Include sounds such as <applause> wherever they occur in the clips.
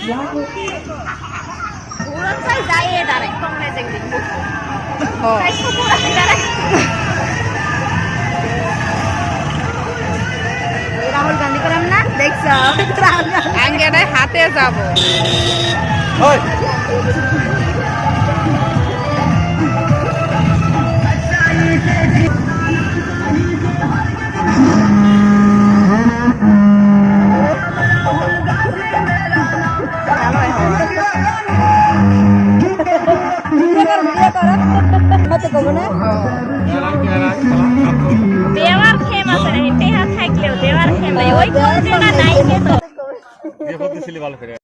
Ulicą daje Darek, pomysł gdy O. Cześć, populacja Darek. Rahul Gandhi করলাম না দেখছ আমি হাতে যাব ভালো করে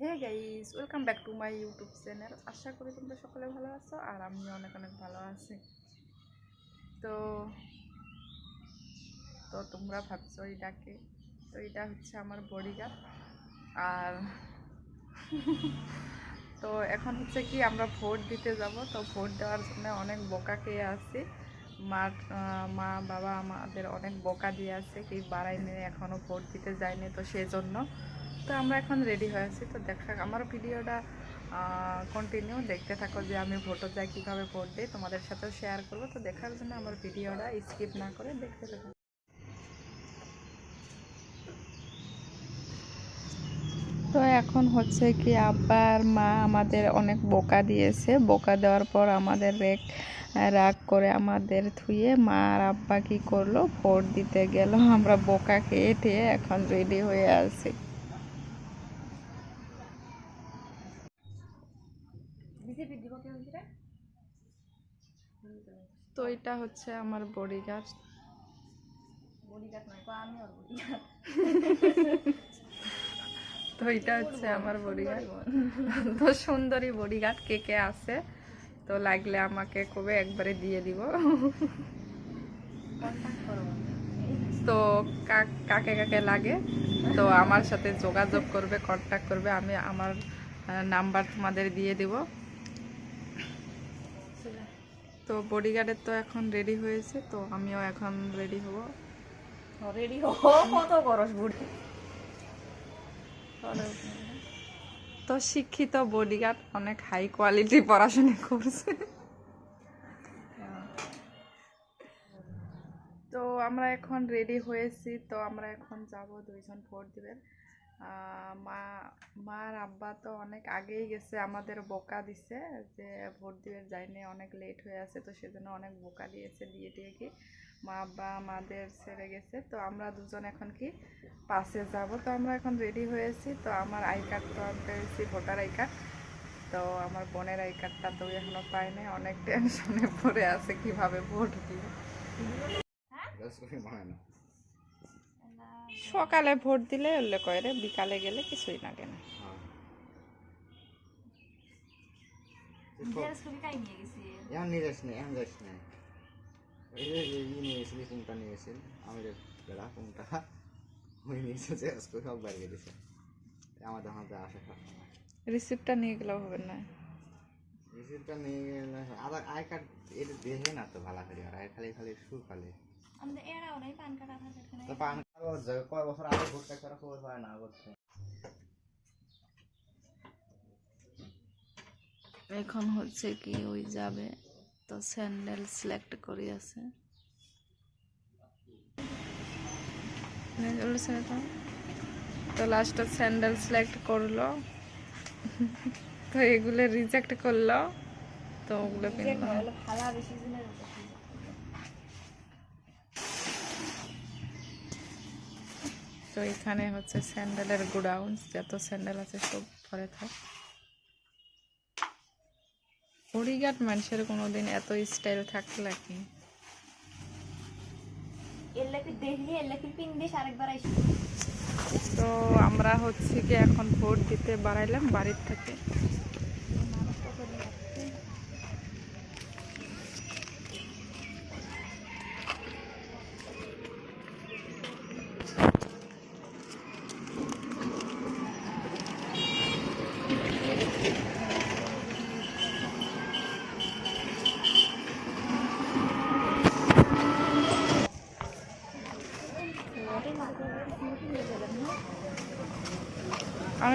hey guys welcome back to my YouTube channel আশা করি তোমরা সকলে ভালো আছো আর আমিও অনেক অনেক ভালো আছি। তো তো তোমরা ভাবছ এটাকে, তো এটা হচ্ছে আমার বডিগার্ড আর <laughs> তো এখন হচ্ছে কি আমরা ভোট দিতে যাব, তো ভোট দেওয়ার জন্য অনেক বোকা খেয়ে আছি। মা মা, বাবা আমাদের অনেক বোকা দিয়ে আছে কি বাড়াই নিয়ে এখনও ভোট দিতে যায়নি তো সেই জন্য তো আমরা এখন রেডি হয়ে আছি, তো দেখা, আমার ভিডিওটা কন্টিনিউ দেখতে থাকো যে আমি ভোটে যাই কীভাবে ভোট দিই তোমাদের সাথেও শেয়ার করব। তো দেখার জন্য আমার ভিডিওটা স্কিপ না করে দেখতে থাকো। তো এখন হচ্ছে কি আব্বার মা আমাদের অনেক বোকা দিয়েছে। বোকা দেওয়ার পর আমাদের রেক রাগ করে আমাদের থুয়ে মা আর আব্বা কি করল? ভোট দিতে গেল। আমরা বোকা খেয়ে টেয়ে এখন রেডি হয়ে আছি। তো এটা হচ্ছে আমার বডিগার্ড তো এটা হচ্ছে আমার বডিগার্ড তো সুন্দরী বডিগার্ড কে কে আছে তো লাগলে আমাকে কবে একবারে দিয়ে দিব। তো কাকে কাকে লাগে তো আমার সাথে যোগাযোগ করবে কন্ট্যাক্ট করবে আমি আমার নাম্বার তোমাদের দিয়ে দিব। তো বডিগার্ডের তো এখন রেডি হয়েছে তো আমিও এখন রেডি হব। রেডি কত করস বুড়ি। তো শিক্ষিত বডিগার্ড অনেক হাই কোয়ালিটি পড়াশোনা করছে। তো আমরা এখন রেডি হয়েছি তো আমরা এখন যাব দুইজন ভোট দিবেন মা মা আর আব্বা তো অনেক আগেই গেছে আমাদের বোকা দিছে যে ভোট দিবে যায়নি অনেক লেট হয়ে আছে তো সেজন্য অনেক বোকা দিয়েছে দিয়ে দিয়ে কি মা আব্বা আমাদের ছেড়ে গেছে। তো আমরা দুজন এখন কি পাশে যাব। তো আমরা এখন রেডি হয়েছি। তো আমার আই কার্ড তো আমি পেয়েছি ভোটার আই কার্ড তো আমার বোনের আই কার্ডটা তো এখনও পাইনি অনেক টেনশনে পড়ে আছে কীভাবে ভোট দিবে। সকালে ভোট দিলে উল্লেখ করে বিকালে গেলে কিছুই লাগে না। ছবি কাই নিয়ে গেছি? এখন নিয়ে যাস না এখন যাস না এই যে এই ই নিয়ে গেছিলি কোনটা নিয়ে গেছিল? আমি যে বেড়া কোনটা? ওই নিয়ে এসেছে আজকে সব আমাদের আসে রিসিপ্টটা নিয়ে গেলেও হবে না। রিসিপ্টটা নিয়ে গেলে আই কার্ড এটা না তো ভালো করে আর খালি খালি সু খালি। আমাদের পান কার্ড কয় বছর আগে ভোটটা করা খবর পায় না করছে এখন হচ্ছে কি ওই যাবে তো স্যান্ডেল সিলেক্ট করি আছে। তো লাস্টে স্যান্ডেল সিলেক্ট করল। তো এগুলো রিজেক্ট করল। তো ওগুলো কিনলো ভালা বেশি দিনের তো এখানে হচ্ছে স্যান্ডেলের গোডাউন যত স্যান্ডেল আছে সব ভরে থাক। হরিঘাট মানুষের কোনোদিন এত স্টাইল থাকতে লাগে তো আমরা হচ্ছে কি এখন ভোট দিতে বাড়াইলাম বাড়ির থেকে।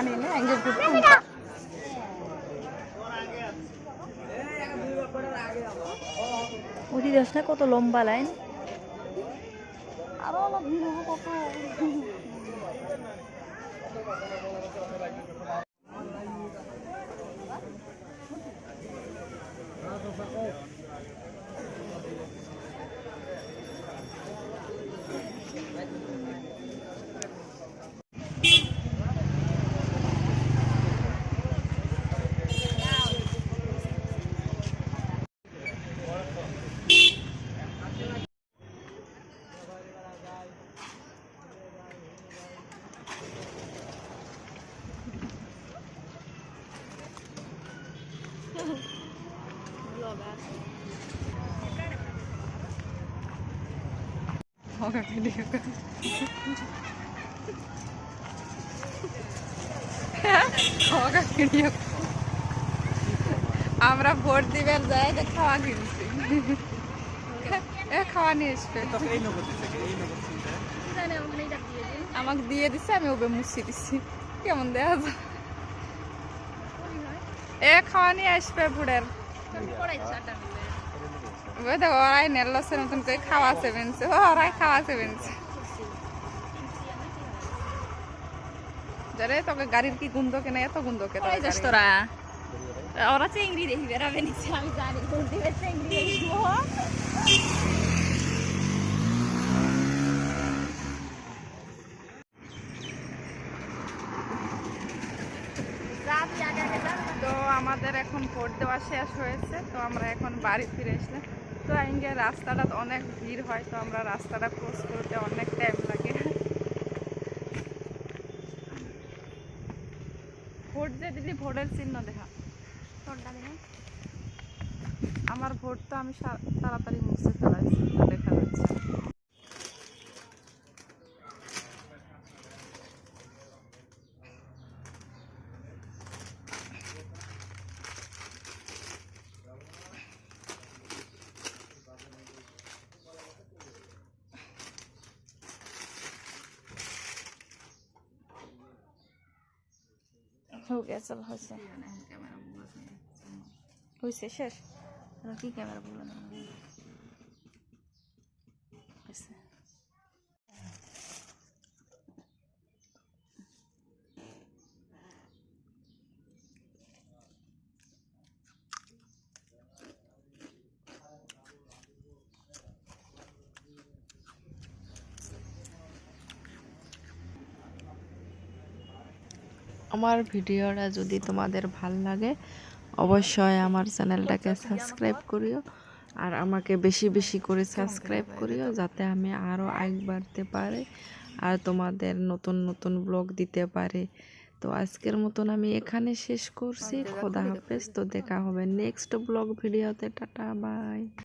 জানি না ওটি দেখ না কত লম্বা লাইন। আরও অলপ ভিড় হব কত? খাওয়া কিনি আমরা ভোট দিবার যাই খাওয়া কিনছি এ খাওয়া নিয়ে আসবে আমাকে দিয়ে দিছে আমি ওবে মুছিয়ে দিছি কেমন দেয়া যায় এ খাওয়া নিয়ে আসবে ভোটের দেখো ওরাই নেলসের মতন করে খাওয়া সেভেনছে ওরাই খাওয়া সেভেনছে যারে তোকে গাড়ির কি গুন্দ কেনা? এত গুন্দ কে তোরা। ওরা চেংড়ি দেখি বেড়াবে নিচ্ছে আমি জানি। ভোট দিবে চেংড়ি দেখব তো আমাদের এখন ভোট দেওয়া শেষ হয়েছে তো আমরা এখন বাড়ি ফিরে আসলাম। তো গিয়ে রাস্তাটা অনেক ভিড় হয়, তো আমরা রাস্তাটা ক্রস করতে অনেক টাইম লাগে। ভোট যে দিলি, ভোটের চিহ্ন দেখা। আমার ভোট তো আমি তাড়াতাড়ি মুছে ফেলাইছি, দেখা যাচ্ছে। হ্যাঁ, হয়ে গেছে হয়েছে। হয়েছে শেষ? কি ক্যামেরা বলল? না আমার ভিডিওটা যদি তোমাদের ভালো লাগে, অবশ্যই আমার চ্যানেলটাকে সাবস্ক্রাইব করিও। আর আমাকে বেশি বেশি করে সাবস্ক্রাইব করিও, যাতে আমি আরও আগ বাড়তে পারে আর তোমাদের নতুন নতুন ব্লগ দিতে পারে। তো আজকের মতন আমি এখানে শেষ করছি। খোদা হাফেজ। তো দেখা হবে নেক্সট ব্লগ ভিডিওতে। Tata, bye.